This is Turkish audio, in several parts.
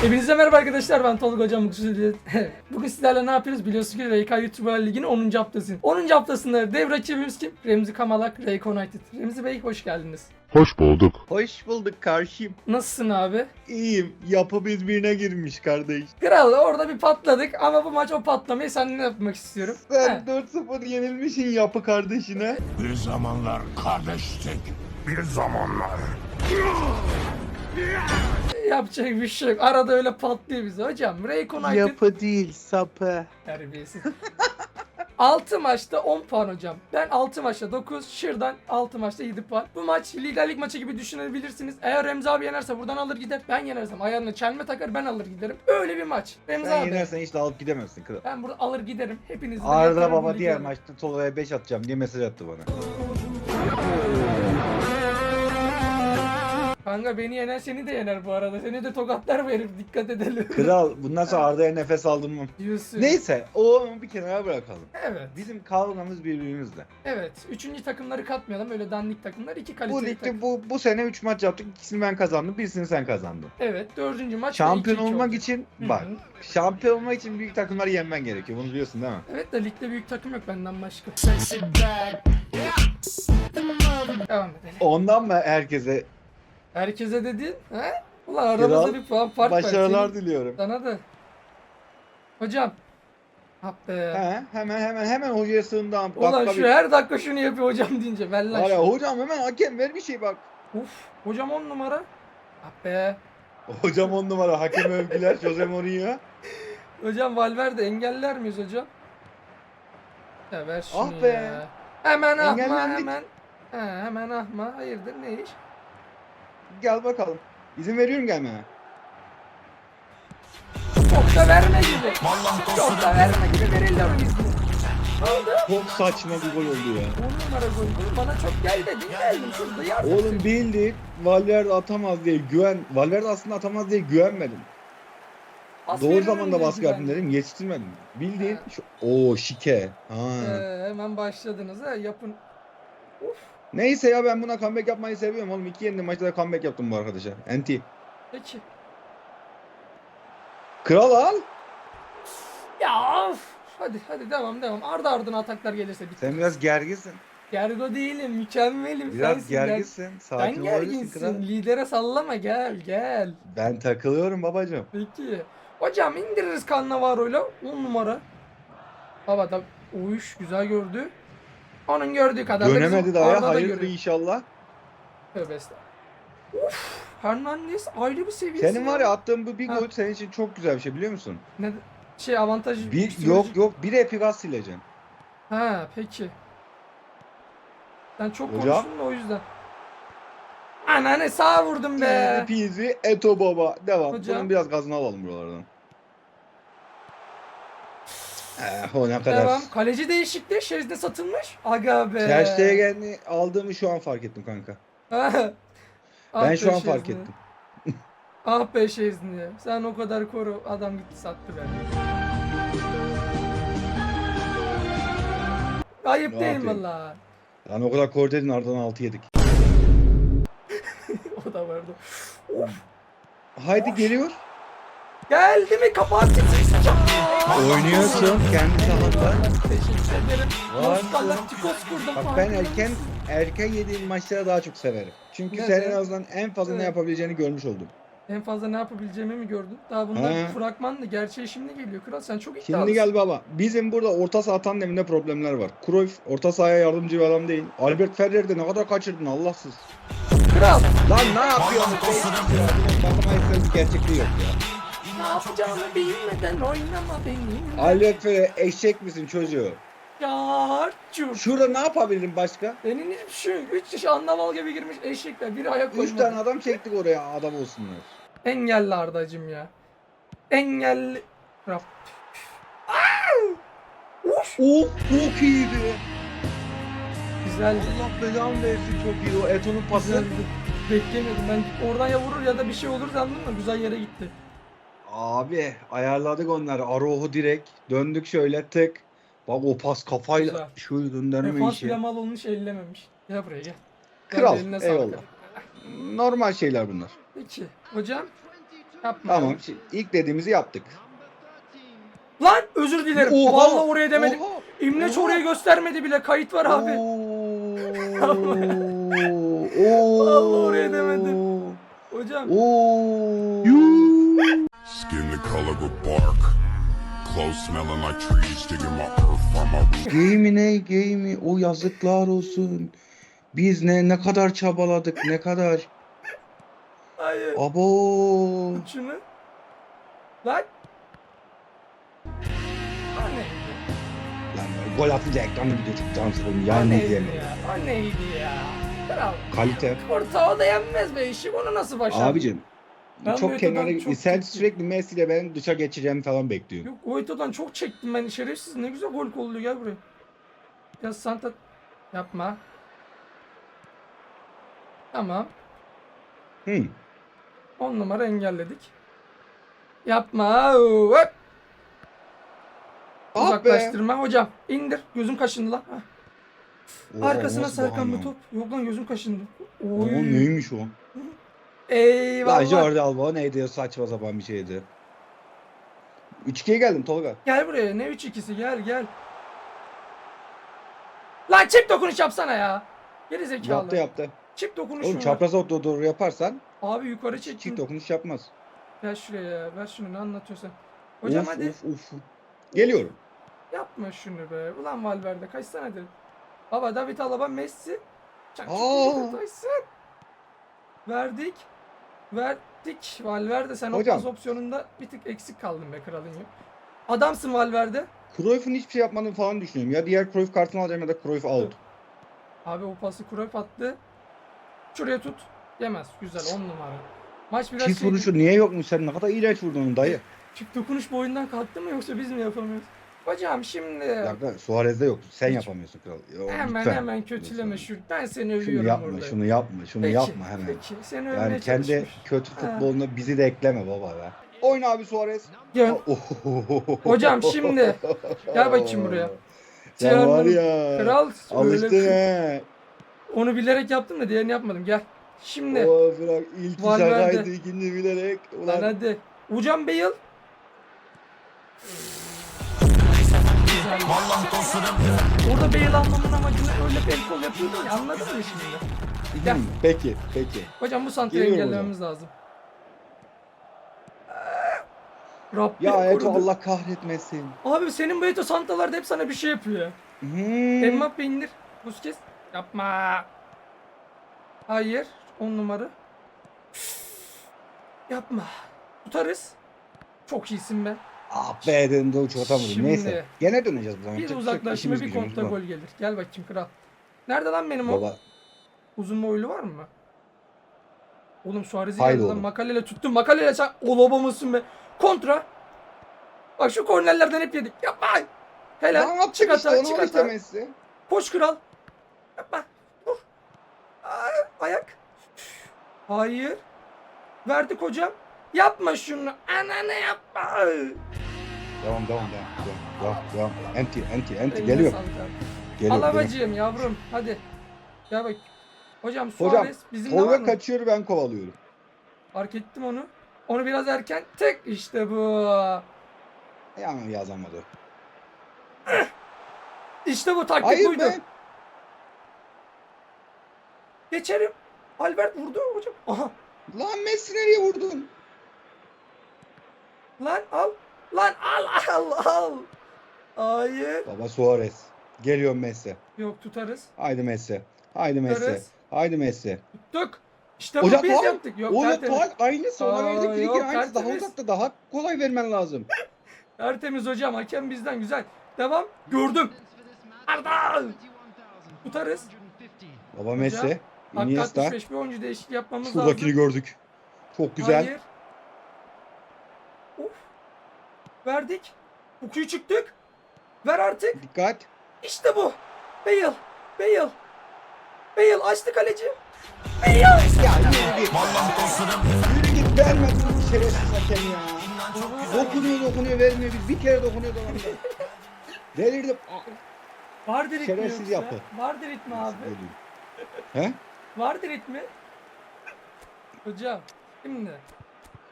Hepinize merhaba arkadaşlar ben Tolga Hocam Bugün sizlerle ne yapıyoruz biliyorsunuz ki RK YouTuber Ligi'nin 10. haftası 10. haftasında dev rakibimiz kim? Remzi Kamalak, RK United Remzi Bey hoş geldiniz Hoş bulduk. Hoş bulduk karşıyım. Nasılsın abi? İyiyim. Yapı birbirine girmiş kardeş. Kral orada bir patladık ama bu maç o patlamayı seninle yapmak istiyorum Sen He. 4-0 yenilmişsin yapı kardeşine. Bir zamanlar kardeştik. Bir zamanlar. Yapacak bir şey yok arada öyle patlıyor bize hocam RK United Yapı değil sapı. Terbiyesiz 6 maçta 10 puan hocam. Ben 6 maçta 9, Şırdan 6 maçta 7 puan. Bu maç liderlik maçı gibi düşünebilirsiniz. Eğer Remzi abi yenerse buradan alır gider. Ben yenersem ayağına çelme takar ben alır giderim. Öyle bir maç. Remzi Sen abi. yenersen hiç de alıp gidemezsin kral. Ben burada alır giderim. Hepinizi de Arda yakarım, baba diğer alırım. maçta Tolga'ya 5 atacağım diye mesaj attı bana. Kanka beni yener seni de yener bu arada. Seni de tokatlar verir dikkat edelim. Kral bundan sonra Arda'ya nefes aldırmam. Diyorsun. Neyse o bir kenara bırakalım. Evet. Bizim kavgamız birbirimizle. Evet. Üçüncü takımları katmayalım. Öyle dandik takımlar. iki Bu kaliteli takım. ligde bu, bu sene 3 maç yaptık. İkisini ben kazandım. Birisini sen kazandın. Evet. Dördüncü maç. da Şampiyon 2-2 olmak oldu. için Hı bak. hı. Şampiyon olmak için büyük takımları yenmen gerekiyor. Bunu biliyorsun değil mi? Evet de ligde büyük takım yok benden başka. Devam edelim. Ondan mı herkese Herkese dedin. He? Ulan aramızda Kral, bir puan fark var. başarılar Senin- diliyorum. Sana da. Hocam. Ah be. He, hemen hemen hemen hocaya sığındım. Ulan Dakika şu her dakika şunu yapıyor hocam deyince. Ver lan şunu. hocam hemen hakem ver bir şey bak. Uf. Hocam on numara. Ah be. Hocam on numara hakem övgüler Jose Mourinho. Hocam Valverde engeller miyiz hocam? Ya ver şunu Ah be. ya. Hemen ahma Engellendik. hemen. He, hemen ahma. Hayırdır ne iş? Gel bakalım. İzin veriyorum gelmene. Çok da verme gibi. Çok da verme gibi verirler o izni. Çok saçma bir gol oldu ya. 10 numara gol. Bana çok gel dedin geldim şurada yardım. Oğlum bildik Valverde atamaz diye güven. Valverde aslında atamaz diye güvenmedim. Pas Doğru veririm zamanda dedi baskı ben. yaptım dedim yetiştirmedim. Bildiğin şu o şike. Ha. Ee, hemen başladınız ha yapın. Uf. Neyse ya ben buna comeback yapmayı seviyorum oğlum. İki yenili maçta da comeback yaptım bu arkadaşa. Enti. Peki. Kral al. Ya of. Hadi hadi devam devam. Ardı ardına ataklar gelirse bitir. Sen biraz gerginsin. Gergo değilim, mükemmelim. Biraz sensin, gerginsin. Sen Sakin olabilirsin gerginsin. kral. Lidere sallama gel gel. Ben takılıyorum babacığım. Peki. Hocam indiririz Cannavaro'yla 10 numara. Baba da uyuş güzel gördü. Onun gördüğü kadar da Dönemedi Arda ya. da Hayırdır inşallah. Tövbe estağfurullah. Uf, Hernandez ayrı bir seviyesi. Senin var ya attığın bu bir Ha. gol senin için çok güzel bir şey biliyor musun? Ne şey avantaj Bir psikolojik- yok yok bir epigas sileceksin. Ha peki. Ben çok Hocam? konuştum da o yüzden. Anane sağ vurdum be. Easy peasy eto baba. Devam. Hocam. Bunun biraz gazını alalım buralardan. Eh, o ne kadar. Devam. Kaleci değişikliği şerizde satılmış. Aga be. Ter Stegen'i aldığımı şu an fark ettim kanka. Ah ben be şu an fark ettim. Ah be Şezni. Sen o kadar koru. Adam gitti sattı be. Ayıp Rahat değil mi? Lan o kadar kor dedin ardından 6 yedik. o da vardı. Haydi geliyor. Geldi mi kapağı sıçacağım. Oynuyorsun kendi sahanda. Teşekkür ederim. Kurdum. Bak ben erken erken yediğim maçları daha çok severim. Çünkü sen en azından en fazla ne yapabileceğini görmüş oldum. En fazla ne yapabileceğimi mi gördün? Daha bunlar He. fragmandı. Gerçeği şimdi geliyor. Kral sen çok iddialısın. Şimdi gel baba. Bizim burada orta saha tandeminde problemler var. Cruyff orta sahaya yardımcı bir adam değil. Albert Ferrer'de ne kadar kaçırdın Allahsız. Kral Lan ne yapıyorsun? Bakım gerçekliği yok ya. Ne yapacağını bilmeden oynama benim. Albert Ferrer eşek misin çocuğu? Yarçur. Şurada ne yapabilirim başka? Senin hiçbir şey yok. Üç kişi andaval gibi girmiş eşekler. Biri ayak Üç koymadı. tane adam çektik oraya adam olsunlar. Engelli Ardacım ya. Engelli. Rab. Uf. Oh çok iyiydi. Güzeldi. Allah belanı versin çok iyi o Eto'nun pası. Güzeldi. Beklemiyordum. Ben oradan ya vurur ya da bir şey olur sandım da güzel yere gitti. Abi ayarladık onları. Aroho direkt. Döndük şöyle tık. Bak o pas kafayla Güzel. şu döndürme Defans işi. bile mal olmuş ellememiş. Gel buraya gel. Kral, Hadi eline sağlık. eyvallah. Normal şeyler bunlar. Peki hocam Yapma. Tamam. Şimdi ilk dediğimizi yaptık. Lan özür dilerim. Oha! Vallahi oraya demedim. Oha! İmleç Oha! oraya göstermedi bile. Kayıt var abi. Oo. Vallahi oraya demedim. Hocam. Oo. Of bark. Clothes smelling like trees, digging my earth from my roots. Gay ne gay mi? O yazıklar olsun. Biz ne ne kadar çabaladık ne kadar. Hayır. Abo. Şunu. Lan. O neydi? Lan gol ekranı gidiyor çok can sıkıldım. O Yani ne neydi diyelim. ya? O neydi ya? Kral. Kalite. Orta o da yenmez be işi. Onu nasıl başardın? Abicim. Ben çok kenara çok sen çektim. sürekli Messi ile ben dışa geçeceğimi falan bekliyorsun. Yok Oito'dan çok çektim ben şerefsiz. Ne güzel gol kolluyor gel buraya. Ya Santa yapma. Tamam. Hı. 10 numara engelledik. Yapma. Hop. Ah be. Uzaklaştırma. Hocam indir. Gözüm kaşındı lan. Oha, Arkasına sarkan bir top. Yok lan gözüm kaşındı. Oy. neymiş o? Lan Eyvallah. Jordi Alba neydi ya saçma sapan bir şeydi. 3-2'ye geldim Tolga. Gel buraya. Ne 3-2'si gel gel. Lan çift dokunuş yapsana ya. Geri zekalı. Yaptı yaptı. Çift dokunuş Oğlum mu? çapraza doğru, doğru yaparsan Abi yukarı çift çektim. dokunuş yapmaz. Gel şuraya ya. Ver şunu ne anlatıyorsun? Hocam Of, hadi. Of, of. Geliyorum. Yapma şunu be. Ulan Valverde kaçsana hadi. Baba David Alaba Messi. Çak, Aa! Verdik. Verdik. Valverde sen o Hocam. pas opsiyonunda bir tık eksik kaldın be kralın yok. Adamsın Valverde. Cruyff'un hiçbir şey yapmadığını falan düşünüyorum. Ya diğer Cruyff kartını alacağım ya da Cruyff out. Abi o pası Cruyff attı. Şuraya tut. Yemez. Güzel 10 numara. Maç biraz Çift şey- vuruşu niye yokmuş sen ne kadar iğrenç vurdun onu dayı. Çift dokunuş boyundan kalktı mı yoksa biz mi yapamıyoruz? Hocam şimdi Ya da Suarez'de yok. Sen Hiç- yapamıyorsun kral. Yo, hemen lütfen. hemen kötüleme şu. Ben seni Şunu övüyorum yapma, burada. şunu yapma, şunu Peki, yapma hemen. Peki. Seni övmeye Yani kendi çalışmış. kötü Ha. futboluna bizi de ekleme baba ya. Oyna abi Suarez. Gel. Hocam şimdi gel bakayım buraya. Sen var ya. Kral Alıştın he. onu bilerek yaptım da diğerini yapmadım. Gel. Şimdi O bırak ilk şakaydı ikinci bilerek. lan Ulan hadi. Hocam Bale. Orada Bale almamın amacını öyle bel kol yapıyordun ya anladın mı şimdi? Gel. Peki, peki. Hocam bu santrayı Geliyorum engellememiz lazım. Rabbim Ya Eto korudu. Allah kahretmesin. Abi senin bu Eto santalarda hep sana bir şey yapıyor ya. Hmm. Mbappe indir. Busquets. Yapma. Hayır. 10 numara. Yapma. Tutarız. Çok iyisin be. Ah be dedim de uç atamadım. Şimdi- Neyse. Gene döneceğiz bu zaman. Bir Yapacak şey yok. uzaklaşma İşimiz bir gücümüz kontra bu. gol gelir. Gel bakayım kral. Nerede lan benim o? Baba Uzun boylu var mı? Oğlum Suarez'i Haydi geldi lan. oğlum. Makaleyle tuttum. Makaleyle sen olaba mısın be? Kontra. Bak şu kornerlerden hep yedik. Yapma. Helal. yaptık Çık işte ata, onu çık ata. Messi. Koş kral. Yapma. Dur. Aa, ayak. Hayır. Verdik hocam. Yapma şunu. Ananı yapma. Devam devam devam. Devam devam. devam. Enti enti enti Eline geliyor. sağlık abi. Geliyor. Geliyor. yavrum. Hadi. Gel bak. Hocam Hocam Suarez bizimle var Tolga mı? kaçıyor ben kovalıyorum. Fark ettim onu. Onu biraz erken tek işte bu. Ya yazamadı. İşte bu taktik Hayır buydu. be. Geçerim. Albert vurdu hocam. Aha. Lan Messi nereye vurdun? Lan al. Lan al al al. Hayır. Baba Suarez. Geliyor Messi. Yok tutarız. Haydi Messi. Haydi Messi. Tutarız. Haydi Messi. Tuttuk. İşte bu Hocam biz faul. yaptık. Yok Oğlum tertemiz. faul aynısı. Ona Aa, free yok, kick aynısı. Daha tertemiz. uzakta daha kolay vermen lazım. Tertemiz hocam. Hakem bizden güzel. Devam. Gördüm. Arda. Tutarız. Baba Messi. Hakikat Iniesta. 65 bir oyuncu değişikliği yapmamız Şuradakini lazım. gördük. Çok güzel. Hayır. Of. Verdik. Okuyu çıktık. Ver artık. Dikkat. İşte bu. Bale. Bale. Bale açtı kaleci. Bale. Ya yürü git. Yürü git vermedin şerefsiz hakem ya. Dokunuyor dokunuyor vermiyor. Bir, bir kere dokunuyor dokunuyor. Delirdim. Aa, Vardır ritmi Şerefsiz yoksa. yapı. Vardır ritmi abi. delirdim. He? Vardır ritmi. Hocam. Şimdi.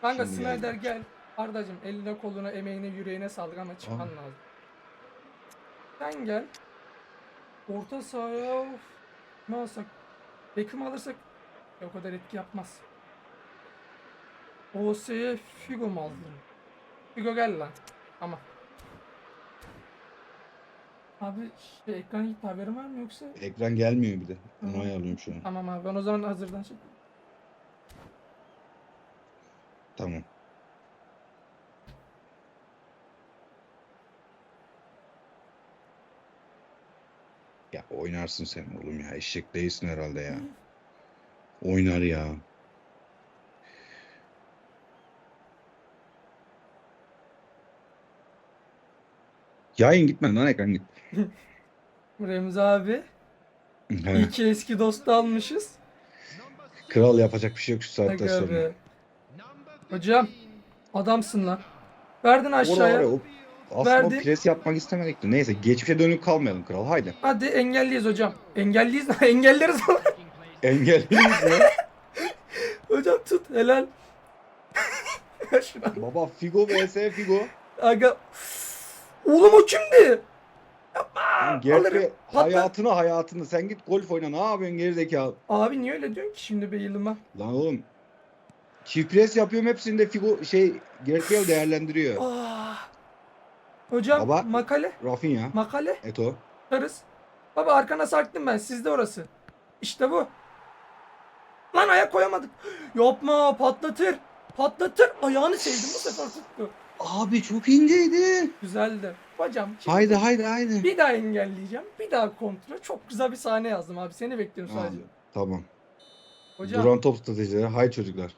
Kanka Şimdi Snyder geldi. gel. Ardacım eline koluna emeğine yüreğine sağlık ama çıkman Aa. lazım. Sen gel. Orta sahaya of. Ne alsak? Beckham alırsak o kadar etki yapmaz. OS'ye Figo mu aldın? Figo gel lan. Ama. Abi şey, ekran gitti haberin var mı yoksa? Ekran gelmiyor bir de. Onu ayarlıyorum şu an. Tamam abi ben o zaman hazırdan şey. Tamam. Ya oynarsın sen oğlum ya. Eşek değilsin herhalde ya. Oynar ya. Yayın gitmedi lan ekran git. Remzi abi. İki eski dostu almışız. Kral yapacak bir şey yok şu saatten Aga sonra. be. Hocam adamsın lan. Verdin aşağıya. ya, o- aslında Verdi. o pres yapmak istemedik de. Neyse geçmişe dönük kalmayalım kral. Haydi. Hadi engelliyiz hocam. Engelliyiz engelleriz. Engelliyiz ya. hocam tut helal. Baba Figo vs Figo. Aga. Oğlum o kimdi? Lan Gerçi hayatını hayatını. Sen git golf oyna. Ne yapıyorsun gerizekalı? Abi niye öyle diyorsun ki şimdi Bale'ıma? Lan oğlum. Çift pres yapıyorum hepsinde Figo şey Bale değerlendiriyor. Ah. Hocam Baba. makale. Rafinha, Makale. Eto. Tutarız. Baba arkana sarktım ben. Sizde orası. İşte bu. Lan ayak koyamadık. Yapma patlatır. Patlatır. Ayağını sevdim bu sefer tuttu. Abi çok inceydi. Güzeldi. Hocam Haydi haydi haydi. bir daha engelleyeceğim. Bir daha kontrol. Çok güzel bir sahne yazdım abi. Seni bekliyorum sadece. Abi, tamam. Hocam Duran top stratejileri. Hay çocuklar.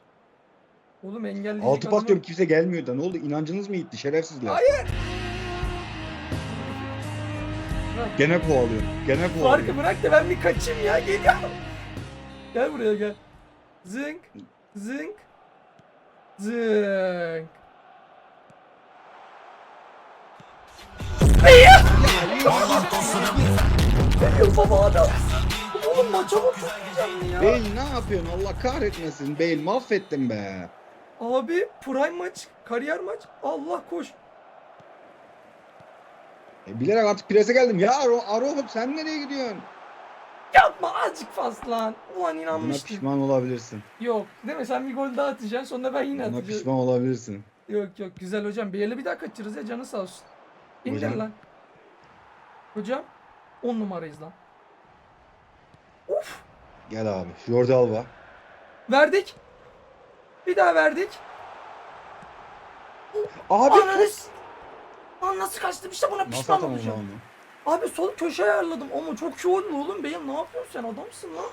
oğlum engelleyecek Altı pas adamı- diyorum kimse gelmiyor da ne oldu? İnancınız mı gitti şerefsizler? Hayır. Gene kovalıyorum. Gene Farkı kovalıyorum. bırak da ben bir kaçayım ya. Geliyorum. Gel buraya gel. Zınk. Zınk. Zınk. Geliyor baba adam. Oğlum maça güzeldi ya. Bale ne yapıyorsun? Allah kahretmesin. Bale mahvettin be. Abi prime maç, kariyer maç. Allah koş. E, bilerek artık prese geldim. Ya Aro- Aroho sen nereye gidiyorsun? Yapma azıcık fazla lan. Ulan Buna inanmıştım. pişman olabilirsin. Yok. Değil mi? Sen bir gol daha atacaksın sonra ben yine Buna atacağım. pişman olabilirsin. Yok yok güzel hocam. Bir yerle bir daha kaçırırız ya canı sağ olsun. İndir Hocam. lan. Hocam 10 numarayız lan. Uf Gel abi. Jordi Alba. verdik. Bir daha verdik. Abi. Ananı s- Lan nasıl kaçtım işte buna Nasıl pişman atamam olacağım. onu? Abi sol köşe ayarladım ama çok oldu oğlum benim ne yapıyorsun sen adamsın lan.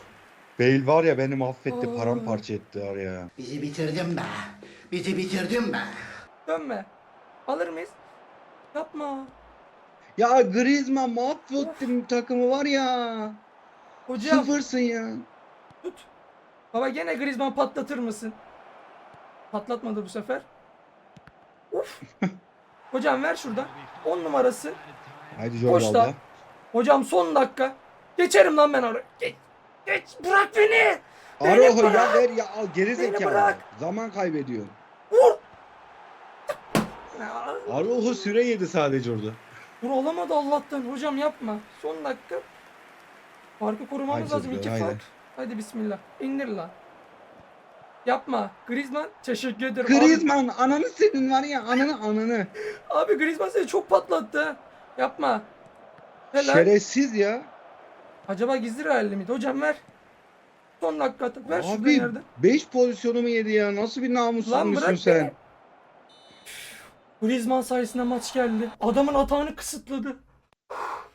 Bale var ya beni mahvetti. Aa. Paramparça etti var ya. Bizi bitirdin be. Bizi bitirdin be. Dönme. Alır mıyız? Yapma. Ya Griezmann mahvettin takımı var ya. Hocam Sıfırsın ya. tut. Baba gene Griezmann patlatır mısın? Patlatmadı bu sefer. Uf. Hocam ver şuradan. 10 numarası. Haydi. Alba. Hocam son dakika. Geçerim lan ben oraya. Geç. Geç. Bırak beni. Beni Aroho bırak. ya ver ya al geri zekalı. bırak. Zaman kaybediyorsun. Vur. Ya, Aroho süre yedi sadece orada. Vur olamadı Allah'tan. Hocam yapma. Son dakika. Farkı korumamız Haydi lazım. İki haydi. fark. Hadi bismillah. İndir lan. Yapma. Griezmann teşekkür ederim. Griezmann ananı senin var ya ananı ananı. Abi, Griezmann seni çok patlattı. ha. Yapma. Helal. Şerefsiz ya. Acaba gizli realli miydi? Hocam ver. Son dakika. at. Ver şuradan Abi yerden. 5 pozisyonumu yedi ya. Nasıl bir Lan namussuzmuşsun bırak sen? beni. Griezmann sayesinde maç geldi. Adamın atağını kısıtladı.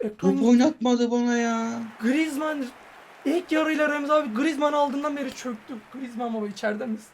Ekran Top oynatmadı bana ya. Griezmann ilk yarıyla Remzi abi Griezmann aldığından beri çöktü. Griezmann baba içeride misin?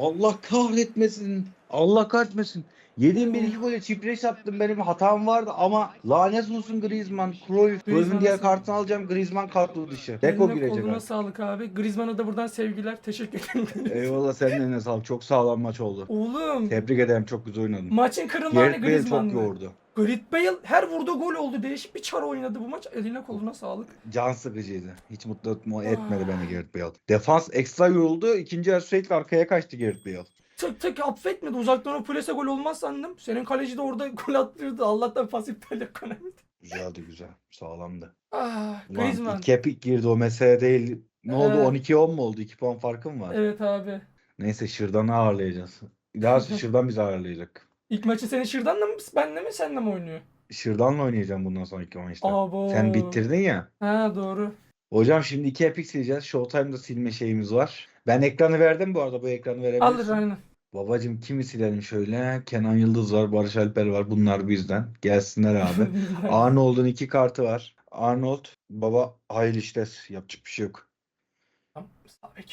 Allah kahretmesin. Allah kahretmesin. Yediğim bir iki gole çipres attım benim hatam vardı ama lanet olsun Griezmann. Cruyff. Cruyff'un diğer kartını alacağım Griezmann kartı dışı. Deko Eline girecek koluna artık. sağlık abi. Griezmann'a da buradan sevgiler. Teşekkür ederim. Eyvallah senin eline sağlık. Çok sağlam maç oldu. Oğlum Tebrik ederim çok güzel oynadın. maçın kırılma Gerrit Bale çok Griezmann'dı. Gareth Bale her vurduğu gol oldu. Değişik bir çar oynadı bu maç. Eline koluna sağlık. Can sıkıcıydı. Hiç mutlu etme- etmedi beni Gerrit Bale. Defans ekstra yoruldu. İkinci yarı sürekli arkaya kaçtı Gerrit Bale. tık tık affetmedi. Uzaktan o plase gol olmaz sandım. Senin kaleci de orada gol attırdı. Allah'tan pas iptal ekonomisi. Güzeldi güzel. Sağlamdı. Ah, Griezmann. iki epik girdi o mesele değil. Ne oldu? Evet. 12-10 mu oldu? 2 puan farkım var. Evet abi. Neyse Şırdan'ı ağırlayacağız. Daha Şırdan bizi ağırlayacak. İlk maçı senin Şırdan'la mı benle mi senle mi oynuyor? Şırdan'la oynayacağım bundan sonraki maçta. Abo. Sen bitirdin ya. Ha doğru. Hocam şimdi iki epik sileceğiz. Showtime'da silme şeyimiz var. Ben ekranı verdim bu arada. Bu ekranı verebilirsin. Alır aynen. Babacım kimi silelim şöyle? Kenan Yıldız var, Barış Alper var. Bunlar bizden. Gelsinler abi. Arnold'un iki kartı var. Arnold baba hayırlı işler. Yapacak bir şey yok.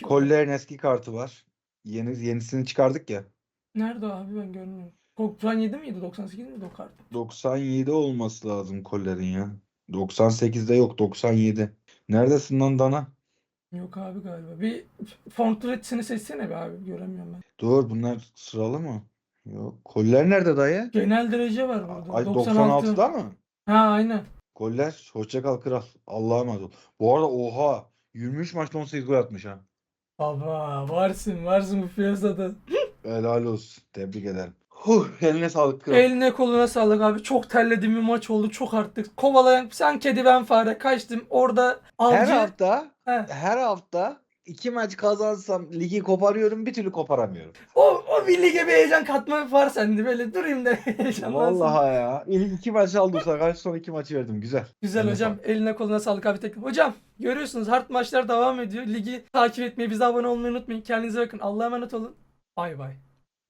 Koller'in eski kartı var. Yeni yenisini çıkardık ya. Nerede abi ben görmüyorum. 97 miydi 98 miydi o kart? 97 olması lazım Koller'in ya. 98'de yok 97. Neredesin lan Dana? Yok abi galiba. Bir portresini seçsene be abi göremiyorum ben. Dur bunlar sıralı mı? Yok. Koller nerede dayı? Genel derece var burada. Ay 96. 96'da mı? Ha aynen. Goller. Hoşça kal kral. Allah'a emanet ol. Bu arada oha. 23 maçta 18 gol atmış ha. Baba varsın varsın bu piyasada. Helal olsun. Tebrik ederim. Huh, eline sağlık kral. Eline koluna sağlık abi. Çok terlediğim bir maç oldu. Çok arttık. Kovalayan sen kedi ben fare kaçtım. Orada Her avcı. hafta He. her hafta iki maç kazansam ligi koparıyorum bir türlü koparamıyorum. O, o bir lige bir heyecan katma var sende. Böyle durayım da heyecanlansın. Vallahi ya. İlk iki maç aldım karşı son iki maçı verdim. Güzel. Güzel Eline hocam. sağlık. Eline koluna sağlık abi tek. Hocam görüyorsunuz hard maçlar devam ediyor. Ligi takip etmeyi, bize abone olmayı unutmayın. Kendinize bakın. Allah'a emanet olun. Bay bay.